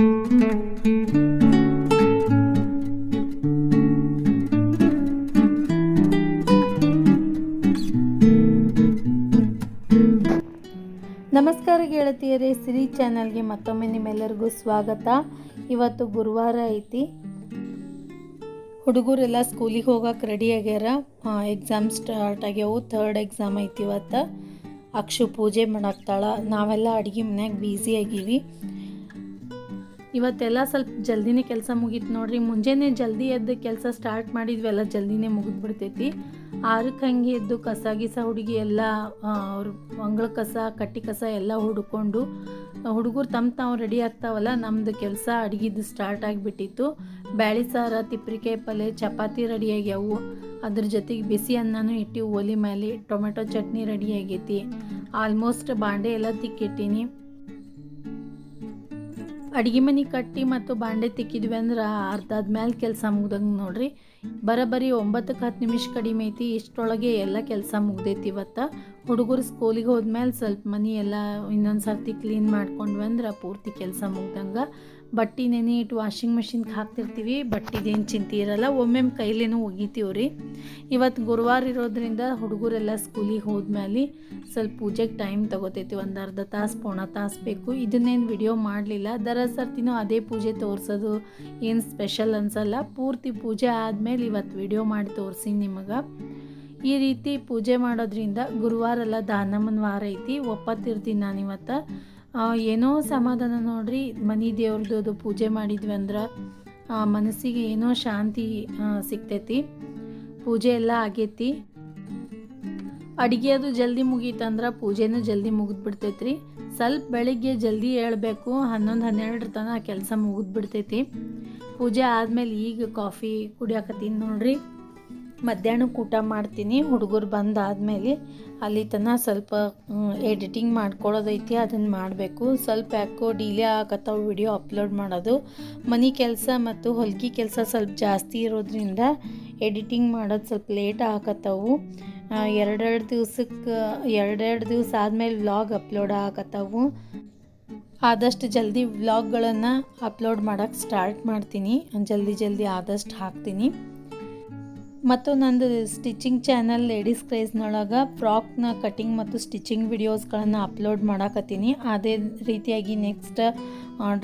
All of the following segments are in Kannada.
ನಮಸ್ಕಾರ ಗೆಳತಿಯರೇ, ಸಿರಿ ಚಾನಲ್ಗೆ ಮತ್ತೊಮ್ಮೆ ನಿಮ್ಮೆಲ್ಲರಿಗೂ ಸ್ವಾಗತ. ಇವತ್ತು ಗುರುವಾರ ಐತಿ. ಹುಡುಗರೆಲ್ಲ ಸ್ಕೂಲಿಗೆ ಹೋಗಕ್ಕೆ ರೆಡಿ ಆಗ್ಯಾರ. ಎಕ್ಸಾಮ್ ಸ್ಟಾರ್ಟ್ ಆಗ್ಯಾವು. ಥರ್ಡ್ ಎಕ್ಸಾಮ್ ಐತಿ ಇವತ್ತು. ಅಕ್ಷು ಪೂಜೆ ಮಾಡಾಕ್ತಾಳ. ನಾವೆಲ್ಲ ಅಡುಗೆ ಮನ್ಯಾಗ ಬ್ಯುಸಿ ಆಗೀವಿ. ಇವತ್ತೆಲ್ಲ ಸ್ವಲ್ಪ ಜಲ್ದಿನೇ ಕೆಲಸ ಮುಗೀತು ನೋಡ್ರಿ. ಮುಂಜಾನೆ ಜಲ್ದಿ ಎದ್ದು ಕೆಲಸ ಸ್ಟಾರ್ಟ್ ಮಾಡಿದ್ವೆಲ್ಲ ಜಲ್ದಿನೇ ಮುಗಿದ್ಬಿಡ್ತೈತಿ. ಆರಕ್ಕೆ ಹಂಗೆ ಎದ್ದು ಕಸ ಗಿಸ ಹುಡುಗಿ ಎಲ್ಲ ಅವ್ರ ಅಂಗಳ ಕಸ, ಕಟ್ಟಿ ಕಸ ಎಲ್ಲ ಹುಡ್ಕೊಂಡು, ಹುಡುಗರು ತಮ್ಮ ತಾವು ರೆಡಿ ಆಗ್ತಾವಲ್ಲ ನಮ್ಮದು ಕೆಲಸ ಅಡುಗೆದು ಸ್ಟಾರ್ಟ್ ಆಗಿಬಿಟ್ಟಿತ್ತು. ಬ್ಯಾಳಿ ಸಾರ, ತಿಪ್ರಿಕಾಯಿ ಪಲ್ಯ ಚಪಾತಿ ರೆಡಿ ಆಗ್ಯಾವು. ಅದ್ರ ಜೊತೆಗೆ ಬಿಸಿ ಅನ್ನನೂ ಇಟ್ಟು ಒಲಿ ಮೇಲೆ ಟೊಮೆಟೊ ಚಟ್ನಿ ರೆಡಿ ಆಗೈತಿ. ಆಲ್ಮೋಸ್ಟ್ ಬಾಂಡೆ ಎಲ್ಲ ತಿಕ್ಕಿಟ್ಟೀನಿ. ಅಡುಗೆ ಮನೆ ಕಟ್ಟಿ ಮತ್ತು ಬಾಂಡೆ ತಿಕ್ಕಿದ್ವಿ ಅಂದ್ರೆ ಮೇಲೆ ಕೆಲಸ ಮುಗ್ದಂಗೆ ನೋಡ್ರಿ. ಬರೋಬ್ಬರಿ ಒಂಬತ್ತಕ್ಕೆ ಹತ್ತು ನಿಮಿಷ ಕಡಿಮೆ ಐತಿ ಇಷ್ಟರೊಳಗೆ ಎಲ್ಲ ಕೆಲಸ ಮುಗ್ದೈತಿ ಇವತ್ತು. ಹುಡುಗರು ಸ್ಕೂಲಿಗೆ ಹೋದ್ಮೇಲೆ ಸ್ವಲ್ಪ ಮನಿ ಎಲ್ಲ ಇನ್ನೊಂದು ಸರ್ತಿ ಕ್ಲೀನ್ ಮಾಡ್ಕೊಂಡ್ವಿ ಅಂದ್ರೆ ಪೂರ್ತಿ ಕೆಲಸ ಮುಗ್ದಂಗೆ. ಬಟ್ಟೆ ನೆನೆ ಇಟ್ಟು ವಾಷಿಂಗ್ ಮೆಷಿನ್ಗೆ ಹಾಕ್ತಿರ್ತೀವಿ, ಬಟ್ಟೆದೇನು ಚಿಂತೆ ಇರಲ್ಲ, ಒಮ್ಮೆಮ್ಮೆ ಕೈಲೇನೂ ಒಗಿತೀವಿ ರೀ ಇವತ್ತು ಗುರುವಾರ ಇರೋದ್ರಿಂದ ಹುಡುಗರೆಲ್ಲ ಸ್ಕೂಲಿಗೆ ಹೋದ್ಮೇಲೆ ಸ್ವಲ್ಪ ಪೂಜೆಗೆ ಟೈಮ್ ತಗೋತೈತಿ, ಒಂದು ಅರ್ಧ ತಾಸು ಪೋಣ ತಾಸು ಬೇಕು. ಇದನ್ನೇನು ವಿಡಿಯೋ ಮಾಡಲಿಲ್ಲ, ದರ ಸರ್ತಿನೂ ಅದೇ ಪೂಜೆ ತೋರಿಸೋದು ಏನು ಸ್ಪೆಷಲ್ ಅನ್ಸಲ್ಲ. ಪೂರ್ತಿ ಪೂಜೆ ಆದಮೇಲೆ ಇವತ್ತು ವಿಡಿಯೋ ಮಾಡಿ ತೋರಿಸಿ ನಿಮಗೆ. ಈ ರೀತಿ ಪೂಜೆ ಮಾಡೋದ್ರಿಂದ ಗುರುವಾರ ಎಲ್ಲ ದಾನಮ್ಮನ ವಾರ ಐತಿ, ಒಪ್ಪತ್ತಿರ್ತೀನಿ ನಾನು ಇವತ್ತು. ಏನೋ ಸಮಾಧಾನ ನೋಡ್ರಿ, ಮನೆ ದೇವ್ರದ್ದು ಅದು ಪೂಜೆ ಮಾಡಿದ್ವಿ ಅಂದ್ರೆ ಮನಸ್ಸಿಗೆ ಏನೋ ಶಾಂತಿ ಸಿಗ್ತೈತಿ. ಪೂಜೆ ಎಲ್ಲ ಆಗೈತಿ. ಅಡುಗೆ ಅದು ಜಲ್ದಿ ಮುಗೀತಂದ್ರೆ ಪೂಜೆನೂ ಜಲ್ದಿ ಮುಗಿದ್ಬಿಡ್ತೈತ್ರಿ ಸ್ವಲ್ಪ ಬೆಳಿಗ್ಗೆ ಜಲ್ದಿ ಏಳಬೇಕು, ಹನ್ನೊಂದು ಹನ್ನೆರಡರ ತನಕ ಕೆಲಸ ಮುಗಿದ್ಬಿಡ್ತೈತಿ ಪೂಜೆ ಆದಮೇಲೆ ಈಗ ಕಾಫಿ ಕುಡಿಯಾಕತ್ತೀನಿ ನೋಡ್ರಿ. ಮಧ್ಯಾಹ್ನಕ್ಕೆ ಊಟ ಮಾಡ್ತೀನಿ. ಹುಡುಗರು ಬಂದಾದಮೇಲೆ ಅಲ್ಲಿ ತನಕ ಸ್ವಲ್ಪ ಎಡಿಟಿಂಗ್ ಮಾಡ್ಕೊಳ್ಳೋದೈತಿ ಅದನ್ನು ಮಾಡಬೇಕು. ಸ್ವಲ್ಪ ಯಾಕೋ ಡಿಲೇ ಆಗತ್ತಾವ ವಿಡಿಯೋ ಅಪ್ಲೋಡ್ ಮಾಡೋದು. ಮನೆ ಕೆಲಸ ಮತ್ತು ಹೊಲಿಗೆ ಕೆಲಸ ಸ್ವಲ್ಪ ಜಾಸ್ತಿ ಇರೋದ್ರಿಂದ ಎಡಿಟಿಂಗ್ ಮಾಡೋದು ಸ್ವಲ್ಪ ಲೇಟ್ ಆಗತ್ತವು. ಎರಡೆರಡು ದಿವ್ಸಕ್ಕೆ ಎರಡೆರಡು ದಿವಸ ಆದಮೇಲೆ ವ್ಲಾಗ್ ಅಪ್ಲೋಡ್ ಆಗತ್ತವು. ಆದಷ್ಟು ಜಲ್ದಿ ವ್ಲಾಗ್ಗಳನ್ನು ಅಪ್ಲೋಡ್ ಮಾಡೋಕ್ಕೆ ಸ್ಟಾರ್ಟ್ ಮಾಡ್ತೀನಿ. ಜಲ್ದಿ ಜಲ್ದಿ ಆದಷ್ಟು ಹಾಕ್ತೀನಿ. ಮತ್ತು ನಂದು ಸ್ಟಿಚಿಂಗ್ ಚಾನಲ್ ಲೇಡೀಸ್ ಕ್ರೇಜ್ನೊಳಗೆ ಫ್ರಾಕ್ನ ಕಟಿಂಗ್ ಮತ್ತು ಸ್ಟಿಚಿಂಗ್ ವಿಡಿಯೋಸ್ಗಳನ್ನು ಅಪ್ಲೋಡ್ ಮಾಡಾಕತ್ತೀನಿ. ಅದೇ ರೀತಿಯಾಗಿ ನೆಕ್ಸ್ಟ್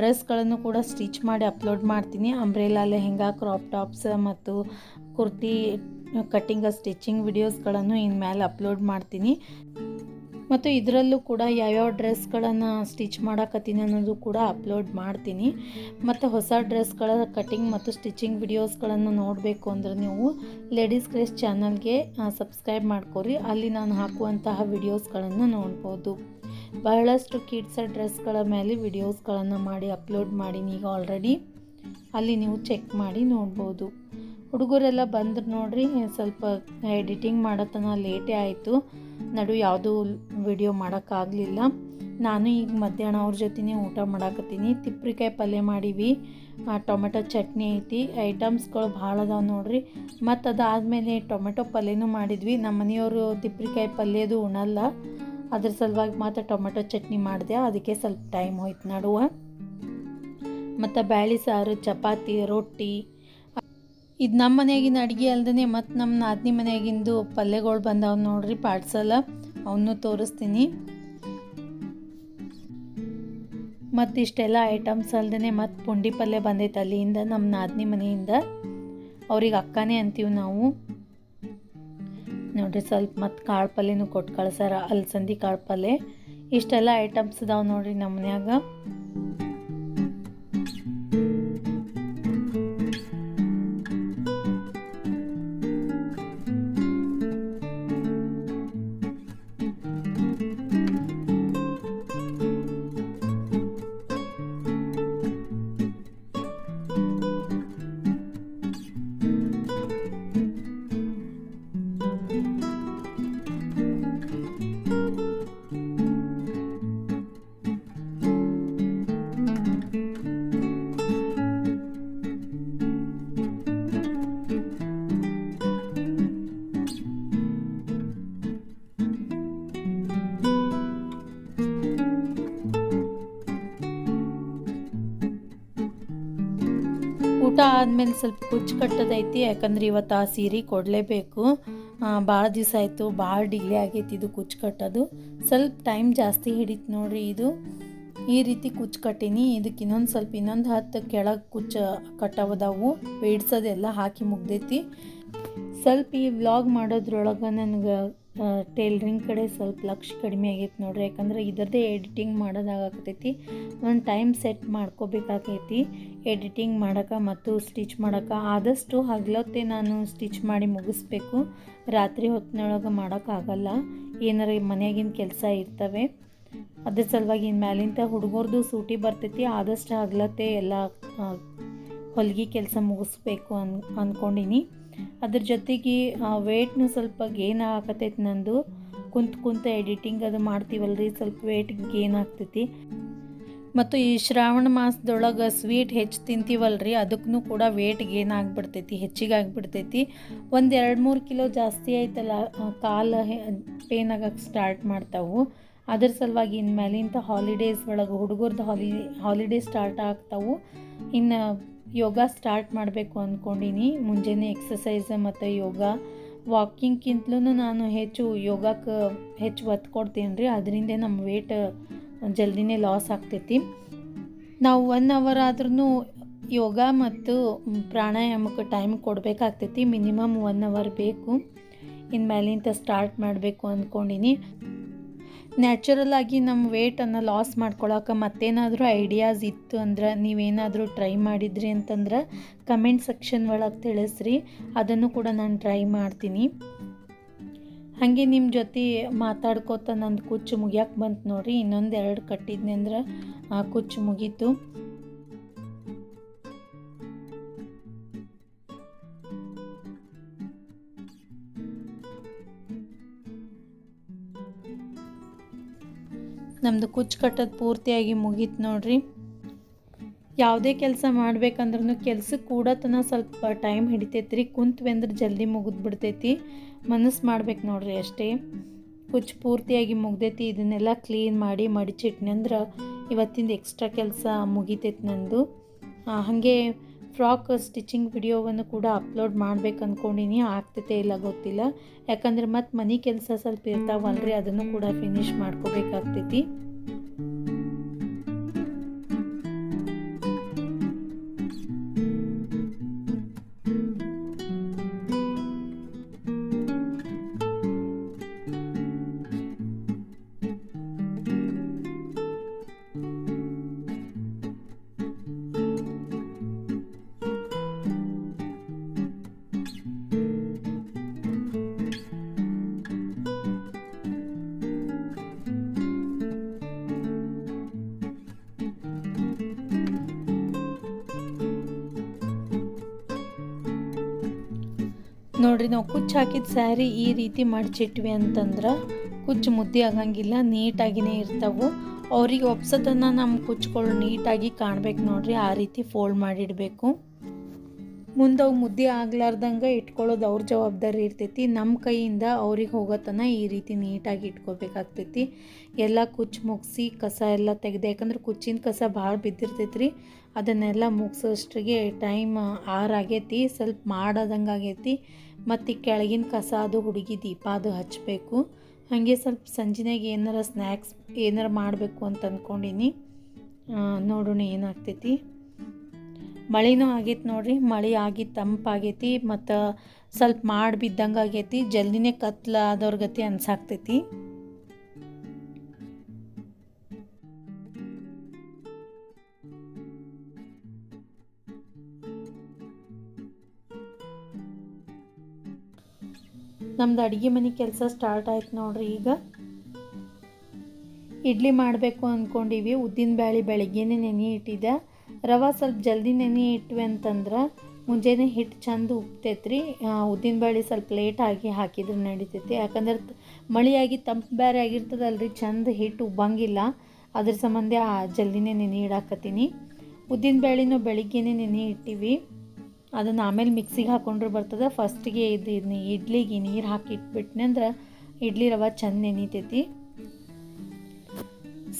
ಡ್ರೆಸ್ಗಳನ್ನು ಕೂಡ ಸ್ಟಿಚ್ ಮಾಡಿ ಅಪ್ಲೋಡ್ ಮಾಡ್ತೀನಿ. ಅಂಬ್ರೆಲಾ ಲೆಹೆಂಗಾ ಕ್ರಾಪ್ ಟಾಪ್ಸ್ ಮತ್ತು ಕುರ್ತಿ ಕಟ್ಟಿಂಗ್ ಸ್ಟಿಚಿಂಗ್ ವಿಡಿಯೋಸ್ಗಳನ್ನು ಇನ್ಮೇಲೆ ಅಪ್ಲೋಡ್ ಮಾಡ್ತೀನಿ. ಮತ್ತು ಇದರಲ್ಲೂ ಕೂಡ ಯಾವ್ಯಾವ ಡ್ರೆಸ್ಗಳನ್ನು ಸ್ಟಿಚ್ ಮಾಡಕತ್ತೀನಿ ಅನ್ನೋದು ಕೂಡ ಅಪ್ಲೋಡ್ ಮಾಡ್ತೀನಿ. ಮತ್ತು ಹೊಸ ಡ್ರೆಸ್ಗಳ ಕಟಿಂಗ್ ಮತ್ತು ಸ್ಟಿಚಿಂಗ್ ವಿಡಿಯೋಸ್ಗಳನ್ನು ನೋಡಬೇಕು ಅಂದರೆ ನೀವು ಲೇಡೀಸ್ ಕ್ರೇಸ್ ಚಾನಲ್ಗೆ ಸಬ್ಸ್ಕ್ರೈಬ್ ಮಾಡ್ಕೊರಿ. ಅಲ್ಲಿ ನಾನು ಹಾಕುವಂತಹ ವಿಡಿಯೋಸ್ಗಳನ್ನು ನೋಡ್ಬೋದು. ಬಹಳಷ್ಟು ಕಿಡ್ಸ್ ಡ್ರೆಸ್ಗಳ ಮೇಲೆ ವಿಡಿಯೋಸ್ಗಳನ್ನು ಮಾಡಿ ಅಪ್ಲೋಡ್ ಮಾಡೀನಿ ಈಗ ಆಲ್ರೆಡಿ. ಅಲ್ಲಿ ನೀವು ಚೆಕ್ ಮಾಡಿ ನೋಡ್ಬೋದು. ಹುಡುಗರೆಲ್ಲ ಬಂದ್ರೆ ನೋಡ್ರಿ, ಸ್ವಲ್ಪ ಎಡಿಟಿಂಗ್ ಮಾಡೋತನ ಲೇಟೇ ಆಯಿತು. ನಡು ಯಾವುದೂ ವಿಡಿಯೋ ಮಾಡೋಕ್ಕಾಗಲಿಲ್ಲ. ನಾನು ಈಗ ಮಧ್ಯಾಹ್ನ ಅವ್ರ ಜೊತೆನೇ ಊಟ ಮಾಡಾಕತ್ತೀನಿ. ತಿಪ್ರಿಕಾಯಿ ಪಲ್ಯ ಮಾಡೀವಿ. ಟೊಮೆಟೊ ಚಟ್ನಿ ಐತಿ. ಐಟಮ್ಸ್ಗಳು ಭಾಳ ಅದಾವೆ ನೋಡ್ರಿ. ಮತ್ತು ಅದಾದಮೇಲೆ ಟೊಮೆಟೊ ಪಲ್ಯನೂ ಮಾಡಿದ್ವಿ. ನಮ್ಮ ಮನೆಯವರು ತಿಪ್ರಿಕಾಯಿ ಪಲ್ಯದು ಉಣಲ್ಲ. ಅದ್ರ ಸಲುವಾಗಿ ಮಾತ್ರ ಟೊಮೆಟೊ ಚಟ್ನಿ ಮಾಡಿದೆ. ಅದಕ್ಕೆ ಸ್ವಲ್ಪ ಟೈಮ್ ಹೋಯ್ತು ನಡುವ. ಮತ್ತು ಬ್ಯಾಳಿ ಸಾರು, ಚಪಾತಿ, ರೊಟ್ಟಿ ಇದು ನಮ್ಮ ಮನೆಯಾಗಿನ ಅಡುಗೆ ಅಲ್ಲದೇ ಮತ್ತು ನಮ್ಮ ನಾದಿನಿ ಮನೆಯಾಗಿಂದು ಪಲ್ಯಗಳು ಬಂದವ್ ನೋಡ್ರಿ ಪಾರ್ಸಲ್. ಅವನ್ನೂ ತೋರಿಸ್ತೀನಿ. ಮತ್ತು ಇಷ್ಟೆಲ್ಲ ಐಟಮ್ಸ್ ಅಲ್ದೇ ಮತ್ತು ಪುಂಡಿ ಪಲ್ಯ ಬಂದೈತೆ ಅಲ್ಲಿಯಿಂದ ನಮ್ಮ ನಾದಿನಿ ಮನೆಯಿಂದ. ಅವ್ರಿಗೆ ಅಕ್ಕನೇ ಅಂತೀವಿ ನಾವು. ನೋಡ್ರಿ ಸ್ವಲ್ಪ ಮತ್ತು ಕಾಳು ಪಲ್ಯನೂ ಕೊಟ್ಟು ಕಳ್ಸಾರ, ಅಲ್ಸಂದಿ ಕಾಳು ಪಲ್ಯ. ಇಷ್ಟೆಲ್ಲ ಐಟಮ್ಸ್ ಇದಾವೆ ನೋಡ್ರಿ ನಮ್ಮ ಮನ್ಯಾಗ. ಆದಮೇಲೆ ಸ್ವಲ್ಪ ಕುಚ್ಚು ಕಟ್ಟೋದೈತಿ, ಯಾಕಂದ್ರೆ ಇವತ್ತು ಆ ಸೀರೆ ಕೊಡಲೇಬೇಕು. ಭಾಳ ದಿವಸ ಆಯಿತು ಭಾಳ ಡಿಲೇ ಆಗೈತಿ ಇದು ಕುಚ್ಚು ಕಟ್ಟೋದು. ಸ್ವಲ್ಪ ಟೈಮ್ ಜಾಸ್ತಿ ಹಿಡಿತು ನೋಡ್ರಿ ಇದು. ಈ ರೀತಿ ಕುಚ್ಚು ಕಟ್ಟೀನಿ. ಇದಕ್ಕೆ ಇನ್ನೊಂದು ಸ್ವಲ್ಪ ಇನ್ನೊಂದು ಹತ್ತು ಕೆಳಗೆ ಕುಚ್ಚು ಕಟ್ಟವದಾವು. ಬೇಡ್ಸೋದೆಲ್ಲ ಹಾಕಿ ಮುಗ್ದೈತಿ. ಸ್ವಲ್ಪ ಈ ವ್ಲಾಗ್ ಮಾಡೋದ್ರೊಳಗೆ ನನಗೆ ಟೇಲ್ರಿಂಗ್ ಕಡೆ ಸ್ವಲ್ಪ ಲಕ್ಷ ಕಡಿಮೆ ಆಗೈತಿ ನೋಡ್ರಿ. ಯಾಕಂದ್ರೆ ಇದರದೇ ಎಡಿಟಿಂಗ್ ಮಾಡೋದಾಗತೈತಿ ಒಂದು ಟೈಮ್ ಸೆಟ್ ಮಾಡ್ಕೋಬೇಕಾಗೈತಿ ಎಡಿಟಿಂಗ್ ಮಾಡೋಕೆ ಮತ್ತು ಸ್ಟಿಚ್ ಮಾಡೋಕೆ. ಆದಷ್ಟು ಹಗ್ಲೊತ್ತೆ ನಾನು ಸ್ಟಿಚ್ ಮಾಡಿ ಮುಗಿಸ್ಬೇಕು. ರಾತ್ರಿ ಹೊತ್ತಿನೊಳಗೆ ಮಾಡೋಕ್ಕಾಗಲ್ಲ ಏನಾರ ಮನೆಯಾಗಿನ ಕೆಲಸ ಇರ್ತವೆ. ಅದ್ರ ಸಲುವಾಗಿ ಮ್ಯಾಲಿಂದ ಹುಡುಗರ್ದು ಸೂಟಿ ಬರ್ತೈತಿ. ಆದಷ್ಟು ಹಗಲತ್ತೆ ಎಲ್ಲ ಹೊಲಿಗೆ ಕೆಲಸ ಮುಗಿಸ್ಬೇಕು ಅನ್ ಅಂದ್ಕೊಂಡಿನಿ ಅದ್ರ ಜೊತೆಗೆ ವೇಟ್ನು ಸ್ವಲ್ಪ ಗೇನ್ ಆಗತೈತಿ ನಂದು. ಕುಂತ್ ಕುಂತ ಎಡಿಟಿಂಗ್ ಅದು ಮಾಡ್ತೀವಲ್ರಿ, ಸ್ವಲ್ಪ ವೇಟ್ ಗೇನ್ ಆಗ್ತೈತಿ. ಮತ್ತು ಈ ಶ್ರಾವಣ ಮಾಸದೊಳಗೆ ಸ್ವೀಟ್ ಹೆಚ್ಚು ತಿಂತೀವಲ್ರಿ ಅದಕ್ಕೂ ಕೂಡ ವೇಟ್ ಗೇನ್ ಆಗಿಬಿಡ್ತೈತಿ, ಹೆಚ್ಚಿಗೆ ಆಗಿಬಿಡ್ತೈತಿ. ಒಂದು ಎರಡು ಮೂರು ಕಿಲೋ ಜಾಸ್ತಿ ಆಯ್ತಲ್ಲ ಕಾಲು ಪೇನ್ ಆಗಕ್ಕೆ ಸ್ಟಾರ್ಟ್ ಮಾಡ್ತಾವು. ಅದ್ರ ಸಲುವಾಗಿ ಇನ್ಮೇಲೆ ಇಂಥ ಹಾಲಿಡೇಸ್ ಒಳಗೆ ಹುಡುಗರ್ದು ಹಾಲಿ ಹಾಲಿಡೇ ಸ್ಟಾರ್ಟ್ ಆಗ್ತಾವು. ಇನ್ನು ಯೋಗ ಸ್ಟಾರ್ಟ್ ಮಾಡಬೇಕು ಅಂದ್ಕೊಂಡಿನಿ ಮುಂಜಾನೆ ಎಕ್ಸಸೈಸ್ ಮತ್ತು ಯೋಗ. ವಾಕಿಂಗ್ಕಿಂತಲೂ ನಾನು ಹೆಚ್ಚು ಯೋಗಕ್ಕೆ ಹೆಚ್ಚು ಒತ್ತು ಕೊಡ್ತೀನಿ ರೀ ಅದರಿಂದ ನಮ್ಮ ವೇಟ್ ಜಲ್ದಿನೇ ಲಾಸ್ ಆಗ್ತೈತಿ. ನಾವು ಒನ್ ಅವರ್ ಆದ್ರೂ ಯೋಗ ಮತ್ತು ಪ್ರಾಣಾಯಾಮಕ್ಕೆ ಟೈಮ್ ಕೊಡಬೇಕಾಗ್ತೈತಿ. ಮಿನಿಮಮ್ ಒನ್ ಅವರ್ ಬೇಕು. ಇನ್ನು ಮೇಲಿಂದ ಸ್ಟಾರ್ಟ್ ಮಾಡಬೇಕು ಅಂದ್ಕೊಂಡೀನಿ ನ್ಯಾಚುರಲ್ ಆಗಿ ನಮ್ಮ ವೇಟನ್ನು ಲಾಸ್ ಮಾಡ್ಕೊಳಕ್ಕೆ ಮತ್ತೇನಾದರೂ ಐಡಿಯಾಸ್ ಇತ್ತು ಅಂದ್ರೆ ನೀವೇನಾದರೂ ಟ್ರೈ ಮಾಡಿದ್ರಿ ಅಂತಂದ್ರೆ ಕಮೆಂಟ್ ಸೆಕ್ಷನ್ ಒಳಗೆ ತಿಳಿಸ್ರಿ. ಅದನ್ನು ಕೂಡ ನಾನು ಟ್ರೈ ಮಾಡ್ತೀನಿ. ಹಾಗೆ ನಿಮ್ಮ ಜೊತೆ ಮಾತಾಡ್ಕೋತ ನಂದು ಕುಚ್ಚು ಮುಗಿಯೋಕೆ ಬಂತು ನೋಡ್ರಿ. ಇನ್ನೊಂದು ಎರಡು ಕಟ್ಟಿದ್ನಿ ಅಂದ್ರೆ ಆ ಕುಚ್ಚು ಮುಗೀತು. ನಮ್ಮದು ಕುಚ್ಚು ಕಟ್ಟೋದು ಪೂರ್ತಿಯಾಗಿ ಮುಗೀತು ನೋಡ್ರಿ. ಯಾವುದೇ ಕೆಲಸ ಮಾಡ್ಬೇಕಂದ್ರೂ ಕೆಲ್ಸಕ್ಕೆ ಕೂಡತನ ಸ್ವಲ್ಪ ಟೈಮ್ ಹಿಡಿತೈತಿ ರೀ ಕುಂತ್ವಿ ಅಂದ್ರೆ ಜಲ್ದಿ ಮುಗಿದು ಬಿಡ್ತೈತಿ. ಮನಸ್ಸು ಮಾಡ್ಬೇಕು ನೋಡ್ರಿ ಅಷ್ಟೇ. ಕುಚ್ಚು ಪೂರ್ತಿಯಾಗಿ ಮುಗ್ದೈತಿ. ಇದನ್ನೆಲ್ಲ ಕ್ಲೀನ್ ಮಾಡಿ ಮಡಿಚಿಟ್ನಂದ್ರೆ ಇವತ್ತಿಂದ ಎಕ್ಸ್ಟ್ರಾ ಕೆಲಸ ಮುಗಿತೈತಿ ನಂದು. ಹಾಗೆ ಫ್ರಾಕ್ ಸ್ಟಿಚಿಂಗ್ ವಿಡಿಯೋವನ್ನು ಕೂಡ ಅಪ್ಲೋಡ್ ಮಾಡ್ಬೇಕು ಅಂದ್ಕೊಂಡಿನಿ ಆಗ್ತೈತೆ ಇಲ್ಲ ಗೊತ್ತಿಲ್ಲ. ಯಾಕಂದ್ರೆ ಮತ್ತು ಮನೆ ಕೆಲಸ ಸ್ವಲ್ಪ ಇರ್ತಾವಲ್ರಿ, ಅದನ್ನು ಕೂಡ ಫಿನಿಶ್ ಮಾಡ್ಕೋಬೇಕಾಗ್ತೈತಿ. ನೋಡ್ರಿ, ನಾವು ಕುಚ್ಚು ಹಾಕಿದ ಸ್ಯಾರಿ ಈ ರೀತಿ ಮಡಚಿಟ್ವಿ ಅಂತಂದ್ರೆ ಕುಚ್ಚು ಮುದ್ದೆ ಆಗಂಗಿಲ್ಲ, ನೀಟಾಗಿನೇ ಇರ್ತಾವು. ಅವ್ರಿಗೆ ಒಪ್ಸೋದನ್ನು ನಮ್ಮ ಕುಚ್ಚುಗಳು ನೀಟಾಗಿ ಕಾಣ್ಬೇಕು ನೋಡ್ರಿ, ಆ ರೀತಿ ಫೋಲ್ಡ್ ಮಾಡಿಡಬೇಕು. ಮುಂದೆ ಅವು ಮುದ್ದೆ ಆಗ್ಲಾರ್ದಂಗೆ ಇಟ್ಕೊಳ್ಳೋದು ಅವ್ರ ಜವಾಬ್ದಾರಿ ಇರ್ತೈತಿ. ನಮ್ಮ ಕೈಯಿಂದ ಅವ್ರಿಗೆ ಹೋಗೋತನ ಈ ರೀತಿ ನೀಟಾಗಿ ಇಟ್ಕೋಬೇಕಾಗ್ತೈತಿ. ಎಲ್ಲ ಕುಚ್ಚು ಮುಗಿಸಿ ಕಸ ಎಲ್ಲ ತೆಗೆದು, ಯಾಕಂದ್ರೆ ಕುಚ್ಚಿನ ಕಸ ಭಾಳ ಬಿದ್ದಿರ್ತೈತಿ ರೀ ಅದನ್ನೆಲ್ಲ ಮುಗಿಸೋಷ್ಟಿಗೆ ಟೈಮ್ ಆರಾಗೈತಿ ಸ್ವಲ್ಪ ಮಾಡೋದಂಗೆ ಆಗೈತಿ. ಮತ್ತು ಕೆಳಗಿನ ಕಸ ಅದು ಹುಡುಗಿ ದೀಪ ಅದು ಹಚ್ಚಬೇಕು ಹಾಗೆ ಸ್ವಲ್ಪ ಸಂಜೆನಾಗ ಏನಾರ ಸ್ನ್ಯಾಕ್ಸ್ ಏನಾರ ಮಾಡಬೇಕು ಅಂತ ಅಂದ್ಕೊಂಡಿನಿ ನೋಡೋಣ ಏನಾಗ್ತೈತಿ. ಮಳೆನೂ ಆಗೈತಿ ನೋಡ್ರಿ, ಮಳೆ ಆಗಿ ತಂಪಾಗೈತಿ ಮತ್ತು ಸ್ವಲ್ಪ ಮಾಡಿ ಬಿದ್ದಂಗೆ ಆಗೈತಿ. ಜಲ್ದಿನೇ ಕತ್ಲಾದವ್ರ ಗತಿ ಅನ್ಸಾಕ್ತೈತಿ ನಮ್ದು ಅಡುಗೆ ಮನೆ ಕೆಲಸ ಸ್ಟಾರ್ಟ್ ಆಯ್ತು ನೋಡ್ರಿ ಈಗ. ಇಡ್ಲಿ ಮಾಡಬೇಕು ಅಂದ್ಕೊಂಡಿವಿ ಉದ್ದಿನ ಬ್ಯಾಳಿ ಬೆಳಗ್ಗೆನೇ ನೆನೆ ಇಟ್ಟಿದ್ದೆ. ರವೆ ಸ್ವಲ್ಪ ಜಲ್ದಿ ನೆನೆ ಇಟ್ವಿ ಅಂತಂದ್ರೆ ಮುಂಜಾನೆ ಹಿಟ್ಟು ಚಂದ ಉಪ್ತೈತ್ರಿ. ಉದ್ದಿನ ಬೇಳೆ ಸ್ವಲ್ಪ ಲೇಟಾಗಿ ಹಾಕಿದ್ರೆ ನಡಿತೈತಿ. ಯಾಕಂದ್ರೆ ಮಳೆಯಾಗಿ ತಂಪು ಬೇರೆ ಆಗಿರ್ತದಲ್ರಿ, ಚಂದ ಹಿಟ್ಟು ಉಬ್ಬಂಗಿಲ್ಲ. ಅದ್ರ ಸಂಬಂಧ ಜಲ್ದಿನೇ ನೆನೆ ಇಡಾಕತ್ತೀನಿ. ಉದ್ದಿನ ಬೇಳೆನೂ ಬೆಳಿಗ್ಗೆನೇ ನೆನೆ ಇಟ್ಟಿವಿ. ಅದನ್ನು ಆಮೇಲೆ ಮಿಕ್ಸಿಗೆ ಹಾಕೊಂಡ್ರೆ ಬರ್ತದೆ. ಫಸ್ಟಿಗೆ ಇದು ಇಡ್ಲಿಗೆ ನೀರು ಹಾಕಿ ಇಟ್ಬಿಟ್ನೆ ಅಂದ್ರೆ ಇಡ್ಲಿ ರವೆ ಚೆಂದ ನೆನಿತೈತಿ.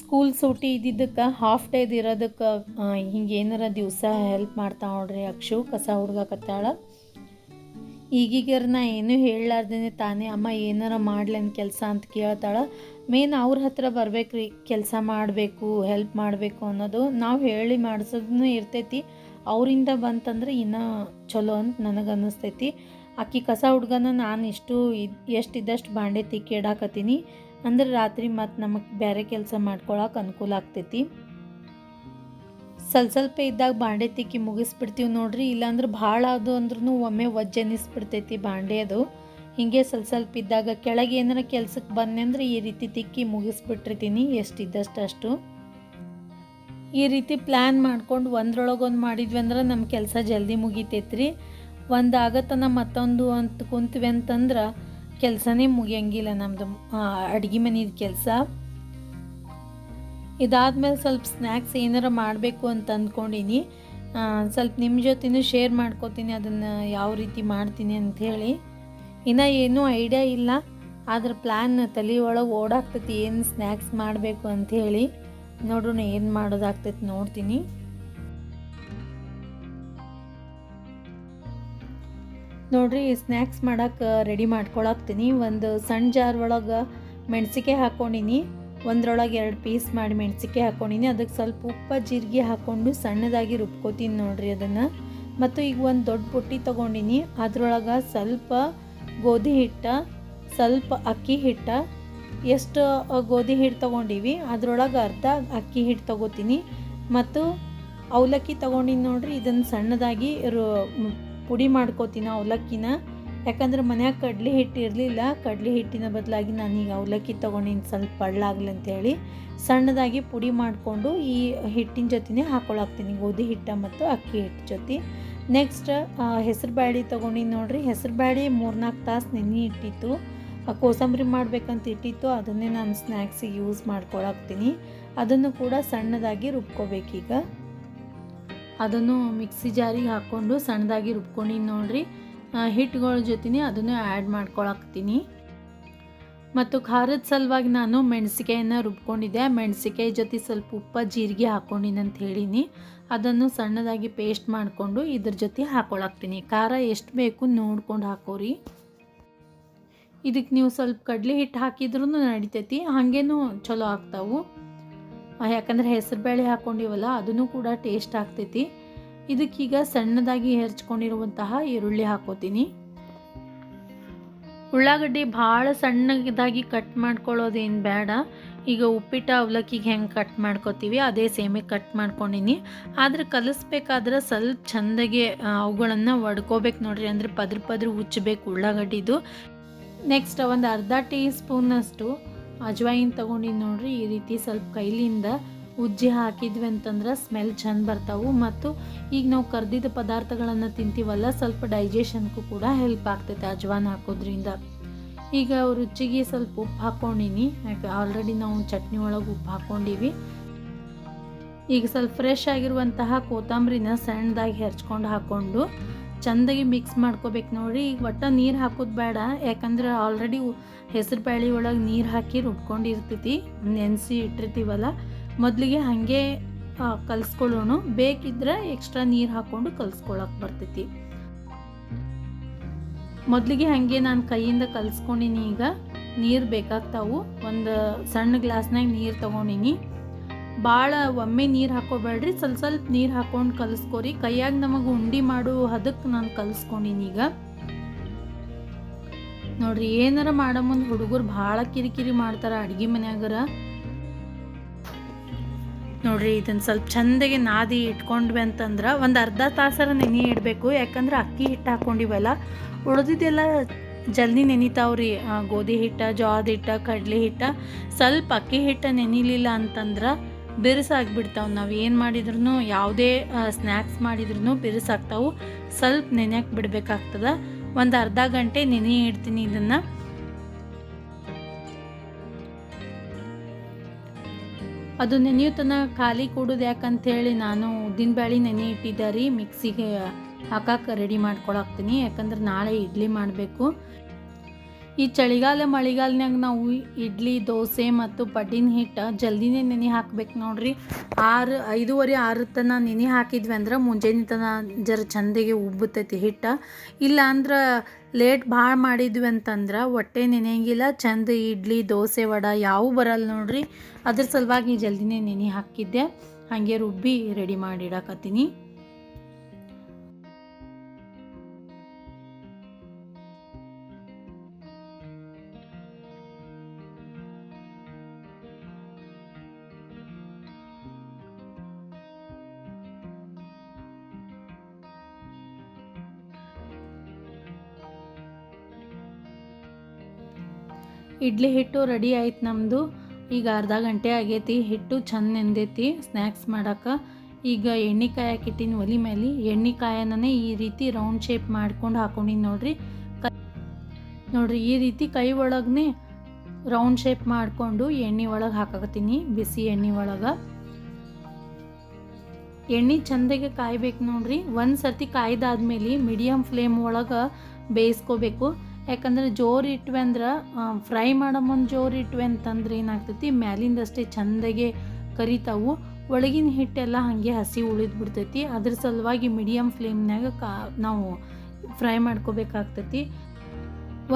ಸ್ಕೂಲ್ ಸೂಟಿ ಇದ್ದಿದ್ದಕ್ಕೆ ಹಾಫ್ ಡೇದು ಇರೋದಕ್ಕೆ ಹಿಂಗೆ ಏನಾರ ದಿವಸ ಹೆಲ್ಪ್ ಮಾಡ್ತಾ ನೋಡ್ರಿ ಅಕ್ಷು, ಕಸ ಹುಡ್ಗಾಕತ್ತಾಳ ಈಗೀಗರ ನಾ ಏನೂ ಹೇಳಲಾರ್ದೇನೆ ತಾನೇ, ಅಮ್ಮ, ಏನಾರ ಮಾಡ್ಲೇನು ಕೆಲಸ ಅಂತ ಕೇಳ್ತಾಳೆ. ಮೇನ್ ಅವ್ರ ಹತ್ರ ಬರ್ಬೇಕ್ರಿ, ಕೆಲಸ ಮಾಡಬೇಕು ಹೆಲ್ಪ್ ಮಾಡಬೇಕು ಅನ್ನೋದು ನಾವು ಹೇಳಿ ಮಾಡಿಸೋದನ್ನು ಇರ್ತೈತಿ. ಅವರಿಂದ ಬಂತಂದ್ರೆ ಇನ್ನೂ ಚಲೋ ಅಂತ ನನಗೆ ಅನ್ನಿಸ್ತೈತಿ ಅಕ್ಕಿ ಕಸ ಹುಡ್ಗನ ನಾನು ಇಷ್ಟು ಎಷ್ಟಿದ್ದಷ್ಟು ಬಾಂಡೆ ತಿಕ್ಕಿ ಇಡಾಕತ್ತೀನಿ. ಅಂದ್ರೆ ರಾತ್ರಿ ಮತ್ತು ನಮಗೆ ಬೇರೆ ಕೆಲಸ ಮಾಡ್ಕೊಳಕ್ಕೆ ಅನುಕೂಲ ಆಗ್ತೈತಿ. ಸ್ವಲ್ಪ ಸ್ವಲ್ಪ ಇದ್ದಾಗ ಬಾಂಡೆ ತಿಕ್ಕಿ ಮುಗಿಸ್ಬಿಡ್ತೀವಿ ನೋಡ್ರಿ. ಇಲ್ಲಾಂದ್ರೆ ಭಾಳ ಅದು ಅಂದ್ರೂ ಒಮ್ಮೆ ಒಜ್ಜೆ ಅನ್ನಿಸ್ಬಿಡ್ತೈತಿ ಬಾಂಡೆ ಅದು. ಹೀಗೆ ಸ್ವಲ್ಪ ಸ್ವಲ್ಪ ಇದ್ದಾಗ ಕೆಳಗೆ ಏನಾರ ಕೆಲ್ಸಕ್ಕೆ ಬಂದೆ ಅಂದರೆ ಈ ರೀತಿ ತಿಕ್ಕಿ ಮುಗಿಸ್ಬಿಟ್ಟಿರ್ತೀನಿ ಎಷ್ಟಿದ್ದಷ್ಟು ಅಷ್ಟು. ಈ ರೀತಿ ಪ್ಲ್ಯಾನ್ ಮಾಡ್ಕೊಂಡು ಒಂದ್ರೊಳಗೊಂದು ಮಾಡಿದ್ವಿ ಅಂದ್ರೆ ನಮ್ಮ ಕೆಲಸ ಜಲ್ದಿ ಮುಗಿತೈತ್ರಿ. ಒಂದು ಆಗತನ ಮತ್ತೊಂದು ಅಂತ ಕುಂತ್ವಿ ಅಂತಂದ್ರೆ ಕೆಲಸನೇ ಮುಗಿಯಂಗಿಲ್ಲ ನಮ್ಮದು ಅಡುಗೆ ಮನೆಯ ಕೆಲಸ. ಇದಾದ್ಮೇಲೆ ಸ್ವಲ್ಪ ಸ್ನ್ಯಾಕ್ಸ್ ಏನಾರ ಮಾಡಬೇಕು ಅಂತ ಅಂದ್ಕೊಂಡಿನಿ. ಸ್ವಲ್ಪ ನಿಮ್ಮ ಜೊತೆನೂ ಶೇರ್ ಮಾಡ್ಕೋತೀನಿ ಅದನ್ನು ಯಾವ ರೀತಿ ಮಾಡ್ತೀನಿ ಅಂಥೇಳಿ ಇನ್ನು ಏನೂ ಐಡಿಯಾ ಇಲ್ಲ, ಆದ್ರೆ ಪ್ಲ್ಯಾನ್ ತಲೆ ಒಳಗೆ ಓಡಾಗ್ತೈತಿ, ಏನು ಸ್ನ್ಯಾಕ್ಸ್ ಮಾಡಬೇಕು ಅಂಥೇಳಿ ನೋಡೋಣ ಏನು ಮಾಡೋದಾಗ್ತೈತೆ ನೋಡ್ತೀನಿ. ನೋಡ್ರಿ ಸ್ನ್ಯಾಕ್ಸ್ ಮಾಡೋಕ್ಕೆ ರೆಡಿ ಮಾಡ್ಕೊಳಕ್ತೀನಿ. ಒಂದು ಸಣ್ಣ ಜಾರ್ ಒಳಗೆ ಮೆಣಸಿಕೆ ಹಾಕ್ಕೊಂಡಿನಿ ಒಂದ್ರೊಳಗೆ ಎರಡು ಪೀಸ್ ಮಾಡಿ ಮೆಣಸಿಕೆ ಹಾಕ್ಕೊಂಡಿನಿ ಅದಕ್ಕೆ ಸ್ವಲ್ಪ ಉಪ್ಪು, ಜೀರಿಗೆ ಹಾಕ್ಕೊಂಡು ಸಣ್ಣದಾಗಿ ರುಬ್ಕೋತೀನಿ ನೋಡ್ರಿ ಅದನ್ನು. ಮತ್ತು ಈಗ ಒಂದು ದೊಡ್ಡ ಬುಟ್ಟಿ ತೊಗೊಂಡಿನಿ. ಅದರೊಳಗೆ ಸ್ವಲ್ಪ ಗೋಧಿ ಹಿಟ್ಟು, ಸ್ವಲ್ಪ ಅಕ್ಕಿ ಹಿಟ್ಟು ಎಷ್ಟು ಗೋಧಿ ಹಿಟ್ಟು ತೊಗೊಂಡೀವಿ, ಅದ್ರೊಳಗೆ ಅರ್ಧ ಅಕ್ಕಿ ಹಿಟ್ಟು ತೊಗೋತೀನಿ. ಮತ್ತು ಅವಲಕ್ಕಿ ತೊಗೊಂಡಿನಿ ನೋಡಿರಿ ಇದನ್ನು ಸಣ್ಣದಾಗಿ ಪುಡಿ ಮಾಡ್ಕೋತೀನಿ ಅವಲಕ್ಕಿನ. ಯಾಕಂದ್ರೆ ಮನ್ಯಾಗ ಕಡ್ಲಿ ಹಿಟ್ಟು ಇರಲಿಲ್ಲ, ಕಡ್ಲಿ ಹಿಟ್ಟಿನ ಬದಲಾಗಿ ನಾನೀಗ ಅವಲಕ್ಕಿ ತೊಗೊಂಡಿನಿ ಸ್ವಲ್ಪ ಪಳ್ಳಾಗ್ಲಿ ಅಂತೇಳಿ ಸಣ್ಣದಾಗಿ ಪುಡಿ ಮಾಡಿಕೊಂಡು ಈ ಹಿಟ್ಟಿನ ಜೊತೆನೇ ಹಾಕೊಳಾಕ್ತೀನಿ, ಗೋಧಿ ಹಿಟ್ಟ ಮತ್ತು ಅಕ್ಕಿ ಹಿಟ್ಟು ಜೊತೆ. ನೆಕ್ಸ್ಟ್ ಹೆಸರು ಬ್ಯಾಳಿ ತೊಗೊಂಡಿನಿ ನೋಡಿರಿ, ಹೆಸರು ಬ್ಯಾಳಿ ಮೂರ್ನಾಲ್ಕು ತಾಸು ನೆನೆ ಇಟ್ಟಿತ್ತು. ಕೋಸಂಬರಿ ಮಾಡಬೇಕಂತ ಇಟ್ಟಿತ್ತು ಅದನ್ನೇ ನಾನು ಸ್ನ್ಯಾಕ್ಸಿಗೆ ಯೂಸ್ ಮಾಡ್ಕೊಳಾಕ್ತೀನಿ. ಅದನ್ನು ಕೂಡ ಸಣ್ಣದಾಗಿ ರುಬ್ಕೋಬೇಕೀಗ. ಅದನ್ನು ಮಿಕ್ಸಿ ಜಾರಿಗೆ ಹಾಕ್ಕೊಂಡು ಸಣ್ಣದಾಗಿ ರುಬ್ಕೊಂಡಿನಿ ನೋಡ್ರಿ. ಆ, ಹಿಟ್ಟುಗಳ ಜೊತೆ ಅದನ್ನು ಆ್ಯಡ್ ಮಾಡ್ಕೊಳಕ್ತೀನಿ. ಮತ್ತು ಖಾರದ ಸಲುವಾಗಿ ನಾನು ಮೆಣಸಿಕಾಯನ್ನು ರುಬ್ಕೊಂಡಿದ್ದೆ. ಮೆಣಸಿಕಾಯಿ ಜೊತೆ ಸ್ವಲ್ಪ ಉಪ್ಪ ಜೀರಿಗೆ ಹಾಕ್ಕೊಂಡಿನಿ ಅಂತ ಹೇಳೀನಿ. ಅದನ್ನು ಸಣ್ಣದಾಗಿ ಪೇಸ್ಟ್ ಮಾಡಿಕೊಂಡು ಇದ್ರ ಜೊತೆ ಹಾಕ್ಕೊಳಾಕ್ತೀನಿ ಖಾರ ಎಷ್ಟು ಬೇಕು ನೋಡ್ಕೊಂಡು ಹಾಕೋರಿ. ಇದಕ್ಕೆ ನೀವು ಸ್ವಲ್ಪ ಕಡಲೆ ಹಿಟ್ಟು ಹಾಕಿದ್ರೂ ನಡಿತೈತಿ. ಹಾಗೇನೂ ಚಲೋ ಆಗ್ತಾವು. ಯಾಕಂದ್ರೆ ಹೆಸರು ಬೇಳೆ ಹಾಕ್ಕೊಂಡಿವಲ್ಲ ಅದನ್ನು ಕೂಡ ಟೇಸ್ಟ್ ಆಗ್ತೈತಿ. ಇದಕ್ಕೀಗ ಸಣ್ಣದಾಗಿ ಹೆರ್ಚ್ಕೊಂಡಿರುವಂತಹ ಈರುಳ್ಳಿ ಹಾಕೋತೀನಿ. ಉಳ್ಳಾಗಡ್ಡಿ ಭಾಳ ಸಣ್ಣದಾಗಿ ಕಟ್ ಮಾಡ್ಕೊಳ್ಳೋದೇನು ಬೇಡ ಈಗ ಉಪ್ಪಿಟ್ಟು ಅವಲಕ್ಕಿಗೆ ಹೆಂಗೆ ಕಟ್ ಮಾಡ್ಕೋತೀವಿ, ಅದೇ ಸೇಮೆ ಕಟ್ ಮಾಡ್ಕೊಂಡಿನಿ. ಆದರೆ ಕಲಿಸ್ಬೇಕಾದ್ರೆ ಸ್ವಲ್ಪ ಚಂದಗೆ ಅವುಗಳನ್ನು ಒಡ್ಕೋಬೇಕು ನೋಡ್ರಿ. ಅಂದರೆ ಪದ್ರ ಪದ್ರ ಉಚ್ಚಬೇಕು ಉಳ್ಳಾಗಡ್ಡಿದು. ನೆಕ್ಸ್ಟ್ ಒಂದು ಅರ್ಧ ಟೀ ಸ್ಪೂನಷ್ಟು ಅಜ್ವಾಯಿನ್ ತೊಗೊಂಡಿದ್ದು ನೋಡಿರಿ, ಈ ರೀತಿ ಸ್ವಲ್ಪ ಕೈಲಿಂದ ಉಜ್ಜಿ ಹಾಕಿದ್ವಿ ಅಂತಂದ್ರೆ ಸ್ಮೆಲ್ ಚೆಂದ ಬರ್ತಾವು. ಮತ್ತು ಈಗ ನಾವು ಕರ್ದಿದ್ದ ಪದಾರ್ಥಗಳನ್ನು ತಿಂತೀವಲ್ಲ, ಸ್ವಲ್ಪ ಡೈಜೆಷನ್ಗೂ ಕೂಡ ಹೆಲ್ಪ್ ಆಗ್ತೈತೆ ಅಜ್ವಾನ್ ಹಾಕೋದ್ರಿಂದ. ಈಗ ರುಚಿಗೆ ಸ್ವಲ್ಪ ಉಪ್ಪು ಹಾಕ್ಕೊಂಡಿನಿ ಯಾಕೆ ಆಲ್ರೆಡಿ ನಾವು ಚಟ್ನಿ ಒಳಗೆ ಉಪ್ಪು ಹಾಕ್ಕೊಂಡಿವಿ ಈಗ ಸ್ವಲ್ಪ ಫ್ರೆಶ್ ಆಗಿರುವಂತಹ ಕೊತ್ತಂಬರಿನ ಸಣ್ಣದಾಗಿ ಹೆರ್ಚ್ಕೊಂಡು ಹಾಕ್ಕೊಂಡು ಚೆಂದಾಗಿ ಮಿಕ್ಸ್ ಮಾಡ್ಕೋಬೇಕು ನೋಡಿ ಈಗ ಒಟ್ಟು ನೀರು ಹಾಕೋದು ಬೇಡ. ಯಾಕಂದ್ರೆ ಆಲ್ರೆಡಿ ಹೆಸರು ಬ್ಯಾಳಿ ಒಳಗೆ ನೀರು ಹಾಕಿ ರುಬ್ಕೊಂಡಿರ್ತೈತಿ. ನೆನೆಸಿ ಇಟ್ಟಿರ್ತೀವಲ್ಲ. ಮೊದಲಿಗೆ ಹಾಗೆ ಕಲಿಸ್ಕೊಳ್ಳೋಣ. ಬೇಕಿದ್ರೆ ಎಕ್ಸ್ಟ್ರಾ ನೀರು ಹಾಕ್ಕೊಂಡು ಕಲಿಸ್ಕೊಳಕ್ಕೆ ಬರ್ತೈತಿ. ಮೊದಲಿಗೆ ಹಾಗೆ ನಾನು ಕೈಯಿಂದ ಕಲಿಸ್ಕೊಂಡಿನಿ ಈಗ. ನೀರು ಬೇಕಾಗ್ತಾವು. ಒಂದು ಸಣ್ಣ ಗ್ಲಾಸ್ನಾಗ ನೀರು ತೊಗೊಂಡಿನಿ. ಭಾಳ ಒಮ್ಮೆ ನೀರು ಹಾಕೋಬೇಡ್ರಿ, ಸ್ವಲ್ಪ ಸ್ವಲ್ಪ ನೀರು ಹಾಕೊಂಡು ಕಲಿಸ್ಕೊರಿ. ಕೈಯಾಗ ನಮಗೆ ಉಂಡಿ ಮಾಡು ಹದಕ್ಕೆ ನಾನು ಕಲಿಸ್ಕೊಂಡಿನಿ ಈಗ. ನೋಡ್ರಿ, ಏನಾರ ಮಾಡೋ ಮುಂದೆ ಹುಡುಗರು ಭಾಳ ಕಿರಿಕಿರಿ ಮಾಡ್ತಾರೆ ಅಡುಗೆ ಮನ್ಯಾಗರ. ನೋಡ್ರಿ ಇದನ್ನು ಸ್ವಲ್ಪ ಚಂದಗೆ ನಾದಿ ಇಟ್ಕೊಂಡ್ವಿ ಅಂತಂದ್ರೆ ಒಂದು ಅರ್ಧ ತಾಸರ ನೆನೆ ಇಡಬೇಕು. ಯಾಕಂದ್ರೆ ಅಕ್ಕಿ ಹಿಟ್ಟು ಹಾಕ್ಕೊಂಡಿವಲ್ಲ ಉಳಿದಿದ್ದೆಲ್ಲ ಜಲ್ದಿ ನೆನಿತಾವ್ರಿ. ಗೋಧಿ ಹಿಟ್ಟು, ಜೋಳದ ಹಿಟ್ಟು, ಕಡಲೆ ಹಿಟ್ಟು. ಸ್ವಲ್ಪ ಅಕ್ಕಿ ಹಿಟ್ಟು ನೆನಿಲಿಲ್ಲ ಅಂತಂದ್ರೆ ಬಿರುಸಾಗ್ಬಿಡ್ತಾವೆ. ನಾವು ಏನು ಮಾಡಿದ್ರು ಯಾವುದೇ ಸ್ನ್ಯಾಕ್ಸ್ ಮಾಡಿದ್ರು ಬಿರುಸಾಗ್ತಾವು. ಸ್ವಲ್ಪ ನೆನೆಯಕ್ಕೆ ಬಿಡಬೇಕಾಗ್ತದೆ. ಒಂದು ಅರ್ಧ ಗಂಟೆ ನೆನೆ ಇಡ್ತೀನಿ ಇದನ್ನು. ಅದು ನೆನೆಯುತನ ಖಾಲಿ ಕೊಡೋದು ಯಾಕಂಥೇಳಿ ನಾನು ಉದ್ದಿನ ಬ್ಯಾಳಿ ನೆನೆ ಇಟ್ಟಿದ್ದೆ ರೀ. ಮಿಕ್ಸಿಗೆ ಹಾಕಕ್ಕೆ ರೆಡಿ ಮಾಡ್ಕೊಳಕ್ತೀನಿ. ಯಾಕಂದ್ರೆ ನಾಳೆ ಇಡ್ಲಿ ಮಾಡಬೇಕು. ಈ ಚಳಿಗಾಲ ಮಳಿಗಾಲನಾಗ ನಾವು ಇಡ್ಲಿ, ದೋಸೆ ಮತ್ತು ಪಡ್ಡಿನ ಹಿಟ್ಟು ಜಲ್ದಿನೇ ನೆನೆ ಹಾಕ್ಬೇಕು ನೋಡ್ರಿ. ಆರು, ಐದೂವರೆ, ಆರು ತನ ನೆನೆ ಹಾಕಿದ್ವಿ ಅಂದ್ರೆ ಮುಂಜಾನೆ ತನ ಜರ ಚಂದಗೆ ಉಬ್ಬತೈತಿ ಹಿಟ್ಟು. ಇಲ್ಲ ಅಂದ್ರೆ ಲೇಟ್ ಭಾಳ ಮಾಡಿದ್ವಿ ಅಂತಂದ್ರೆ ಹೊಟ್ಟೆ ನೆನೆಯಂಗಿಲ್ಲ, ಚಂದ ಇಡ್ಲಿ, ದೋಸೆ, ವಡ ಯಾವೂ ಬರಲ್ಲ ನೋಡ್ರಿ. ಅದ್ರ ಸಲುವಾಗಿ ಜಲ್ದಿನೇ ನೆನೆ ಹಾಕಿದ್ದೆ. ಹಾಗೆ ರುಬ್ಬಿ ರೆಡಿ ಮಾಡಿಡಕತ್ತೀನಿ ಇಡ್ಲಿ ಹಿಟ್ಟು ರೆಡಿ ಆಯ್ತು ನಮ್ಮದು ಈಗ ಅರ್ಧ ಗಂಟೆ ಆಗೈತಿ, ಹಿಟ್ಟು ಚಂದ ನೆಂದೈತಿ ಸ್ನ್ಯಾಕ್ಸ್ ಮಾಡೋಕೆ. ಈಗ ಎಣ್ಣೆ ಕಾಯಕ್ಕಿಟ್ಟಿನ ಒಲಿ ಮೇಲೆ ಎಣ್ಣೆ ಕಾಯನೇ ಈ ರೀತಿ ರೌಂಡ್ ಶೇಪ್ ಮಾಡ್ಕೊಂಡು ಹಾಕೊಂಡಿನಿ ನೋಡ್ರಿ. ನೋಡ್ರಿ, ಈ ರೀತಿ ಕೈ ಒಳಗನೆ ರೌಂಡ್ ಶೇಪ್ ಮಾಡಿಕೊಂಡು ಎಣ್ಣೆ ಒಳಗೆ ಹಾಕಕತ್ತೀನಿ, ಬಿಸಿ ಎಣ್ಣೆ ಒಳಗೆ. ಎಣ್ಣೆ ಚಂದಗೆ ಕಾಯ್ಬೇಕು ನೋಡ್ರಿ. ಒಂದು ಸರ್ತಿ ಕಾಯ್ದಾದ್ಮೇಲೆ ಮೀಡಿಯಮ್ ಫ್ಲೇಮ್ ಒಳಗೆ ಬೇಯಿಸ್ಕೋಬೇಕು. ಯಾಕಂದ್ರೆ ಜೋರು ಇಟ್ವಿ ಅಂದ್ರೆ ಫ್ರೈ ಮಾಡೋ ಮುಂದೆ ಜೋರು ಇಟ್ವಿ ಅಂತಂದ್ರೆ ಏನಾಗ್ತೈತಿ ಮ್ಯಾಲಿಂದಷ್ಟೇ ಚಂದಗೆ ಕರಿತಾವು, ಒಳಗಿನ ಹಿಟ್ಟೆಲ್ಲ ಹಾಗೆ ಹಸಿ ಉಳಿದು ಬಿಡ್ತೈತಿ ಅದ್ರ ಸಲುವಾಗಿ ಮೀಡಿಯಮ್ ಫ್ಲೇಮ್ನಾಗ ಕಾ, ನಾವು ಫ್ರೈ ಮಾಡ್ಕೋಬೇಕಾಗ್ತೈತಿ.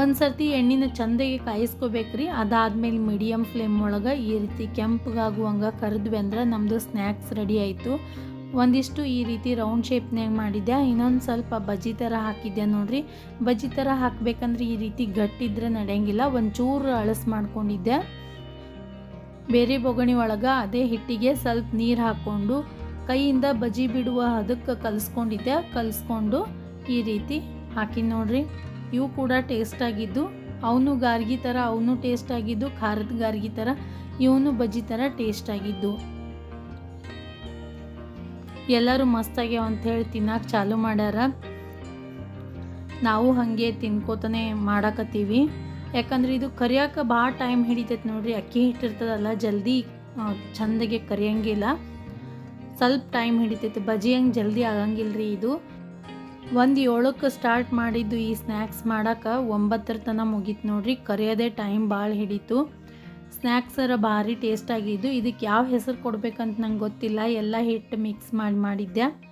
ಒಂದು ಸರ್ತಿ ಎಣ್ಣೆನ ಚಂದಗೆ ಕಾಯಿಸ್ಕೋಬೇಕ್ರಿ, ಅದಾದಮೇಲೆ ಮೀಡಿಯಮ್ ಫ್ಲೇಮ್ ಒಳಗೆ ಈ ರೀತಿ ಕೆಂಪಗಾಗುವಂಗೆ ಕರೆದ್ವಿ ಅಂದ್ರೆ ನಮ್ಮದು ಸ್ನ್ಯಾಕ್ಸ್ ರೆಡಿ ಆಯಿತು. ಒಂದಿಷ್ಟು ಈ ರೀತಿ ರೌಂಡ್ ಶೇಪ್ನಾಗ ಮಾಡಿದ್ದೆ ಇನ್ನೊಂದು ಸ್ವಲ್ಪ ಬಜ್ಜಿ ಥರ ಹಾಕಿದ್ದೆ ನೋಡಿರಿ? ಬಜ್ಜಿ ಥರ ಹಾಕಬೇಕಂದ್ರೆ ಈ ರೀತಿ ಗಟ್ಟಿದ್ರೆ ನಡೆಯಂಗಿಲ್ಲ. ಒಂಚೂರು ಅಳಸ್ ಮಾಡ್ಕೊಂಡಿದ್ದೆ. ಬೇರೆ ಬೊಗಣಿ ಒಳಗೆ ಅದೇ ಹಿಟ್ಟಿಗೆ ಸ್ವಲ್ಪ ನೀರು ಹಾಕ್ಕೊಂಡು ಕೈಯಿಂದ ಬಜ್ಜಿ ಬಿಡುವ ಅದಕ್ಕೆ ಕಲಿಸ್ಕೊಂಡಿದ್ದೆ. ಕಲಿಸ್ಕೊಂಡು ಈ ರೀತಿ ಹಾಕಿ ನೋಡಿರಿ. ಇವು ಕೂಡ ಟೇಸ್ಟ್ ಆಗಿದ್ದು, ಅವನು ಗಾರ್ಗಿ ಥರ ಅವನು ಟೇಸ್ಟ್ ಆಗಿದ್ದು, ಖಾರದ ಗಾರ್ಗಿ ಥರ ಇವನು ಬಜ್ಜಿ ಥರ ಟೇಸ್ಟ್ ಆಗಿದ್ದು. ಎಲ್ಲರೂ ಮಸ್ತಾಗ್ಯಾವ ಅಂಥೇಳಿ ತಿನ್ನಕ್ಕೆ ಚಾಲು ಮಾಡ್ಯಾರ. ನಾವು ಹಾಗೆ ತಿನ್ಕೋತಾನೆ ಮಾಡಾಕತ್ತೀವಿ. ಯಾಕಂದ್ರೆ ಇದು ಕರಿಯಕ್ಕೆ ಭಾಳ ಟೈಮ್ ಹಿಡಿತೈತೆ ನೋಡ್ರಿ. ಅಕ್ಕಿ ಹಿಟ್ಟಿರ್ತದಲ್ಲ ಜಲ್ದಿ ಚಂದಗೆ ಕರಿಯಂಗಿಲ್ಲ. ಸ್ವಲ್ಪ ಟೈಮ್ ಹಿಡಿತೈತೆ. ಬಜಿ ಹಂಗೆ ಜಲ್ದಿ ಆಗಂಗಿಲ್ಲ ರೀ ಇದು. ಒಂದು ಏಳಕ್ಕೆ ಸ್ಟಾರ್ಟ್ ಮಾಡಿದ್ದು ಈ ಸ್ನ್ಯಾಕ್ಸ್ ಮಾಡೋಕೆ ಒಂಬತ್ತರ ತನಕ ಮುಗೀತು ನೋಡ್ರಿ. ಕರಿಯೋದೇ ಟೈಮ್ ಭಾಳ ಹಿಡಿತು. ಸ್ನ್ಯಾಕ್ಸರ ಭಾರಿ ಟೇಸ್ಟ್ ಆಗಿದ್ದು ಇದಕ್ಕೆ ಯಾವ ಹೆಸರು ಕೊಡಬೇಕಂತ ನಂಗೆ ಗೊತ್ತಿಲ್ಲ. ಎಲ್ಲ ಹಿಟ್ಟು ಮಿಕ್ಸ್ ಮಾಡಿ ಮಾಡಿದ್ದೆ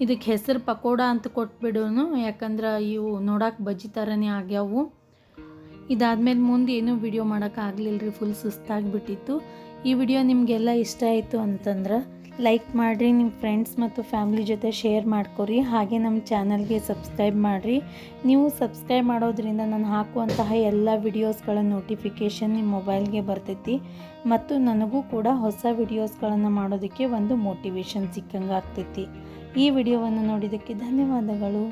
ಇದಕ್ಕೆ ಹೆಸರು ಪಕೋಡ ಅಂತ ಕೊಟ್ಬಿಡೋನು. ಯಾಕಂದ್ರೆ ಇವು ನೋಡೋಕೆ ಬಜ್ಜಿ ಥರನೇ ಆಗ್ಯಾವು. ಇದಾದಮೇಲೆ ಮುಂದೆ ಏನೂ ವಿಡಿಯೋ ಮಾಡೋಕ್ಕಾಗಲಿಲ್ಲ ರೀ ಫುಲ್ ಸುಸ್ತಾಗಿಬಿಟ್ಟಿತ್ತು. ಈ ವಿಡಿಯೋ ನಿಮಗೆಲ್ಲ ಇಷ್ಟ ಆಯಿತು ಅಂತಂದ್ರೆ ಲೈಕ್ ಮಾಡಿರಿ ನಿಮ್ಮ ಫ್ರೆಂಡ್ಸ್ ಮತ್ತು ಫ್ಯಾಮಿಲಿ ಜೊತೆ ಶೇರ್ ಮಾಡ್ಕೊರಿ. ಹಾಗೆ ನಮ್ಮ ಚಾನಲ್ಗೆ ಸಬ್ಸ್ಕ್ರೈಬ್ ಮಾಡಿರಿ. ನೀವು ಸಬ್ಸ್ಕ್ರೈಬ್ ಮಾಡೋದ್ರಿಂದ ನಾನು ಹಾಕುವಂತಹ ಎಲ್ಲ ವಿಡಿಯೋಸ್ಗಳ ನೋಟಿಫಿಕೇಷನ್ ನಿಮ್ಮ ಮೊಬೈಲ್ಗೆ ಬರ್ತೈತಿ. ಮತ್ತು ನನಗೂ ಕೂಡ ಹೊಸ ವಿಡಿಯೋಸ್ಗಳನ್ನು ಮಾಡೋದಕ್ಕೆ ಒಂದು ಮೋಟಿವೇಶನ್ ಸಿಕ್ಕಂಗೆ ಆಗ್ತೈತಿ ಈ ವಿಡಿಯೋವನ್ನು ನೋಡಿದ್ದಕ್ಕೆ ಧನ್ಯವಾದಗಳು.